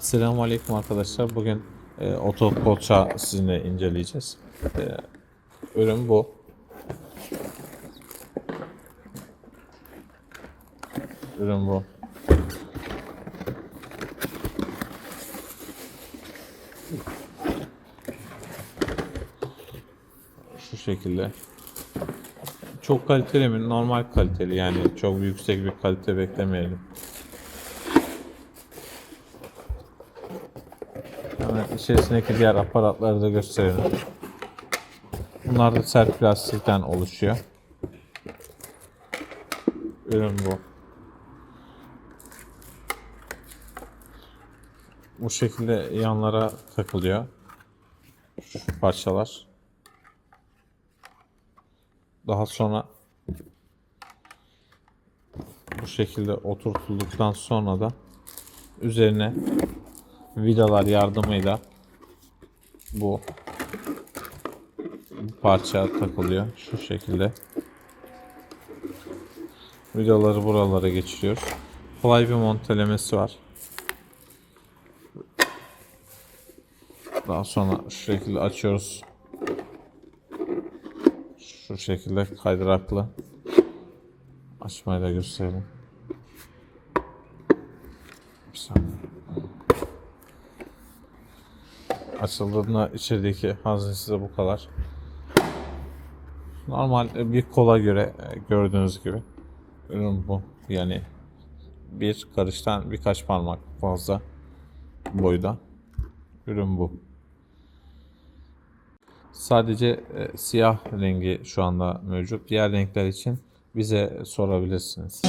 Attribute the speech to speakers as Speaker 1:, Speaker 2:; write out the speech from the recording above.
Speaker 1: Selamun Aleyküm arkadaşlar. Bugün e, Oto Koça sizinle inceleyeceğiz. E, ürün bu. Ürün bu. Şu şekilde. Çok kaliteli mi? Normal kaliteli yani çok yüksek bir kalite beklemeyelim. Hemen içerisindeki diğer aparatları da gösterelim. Bunlar da sert plastikten oluşuyor. Ürün bu. Bu şekilde yanlara takılıyor. Şu parçalar. Daha sonra bu şekilde oturtulduktan sonra da üzerine vidalar yardımıyla bu, parça takılıyor şu şekilde. Vidaları buralara geçiriyoruz. Kolay bir montelemesi var. Daha sonra şu şekilde açıyoruz. Şu şekilde kaydıraklı. Açmayı da gösterelim. Bir saniye. açıldığında içerideki haznesi de bu kadar. Normal e, bir kola göre e, gördüğünüz gibi ürün bu. Yani bir karıştan birkaç parmak fazla boyda ürün bu. Sadece e, siyah rengi şu anda mevcut. Diğer renkler için bize sorabilirsiniz.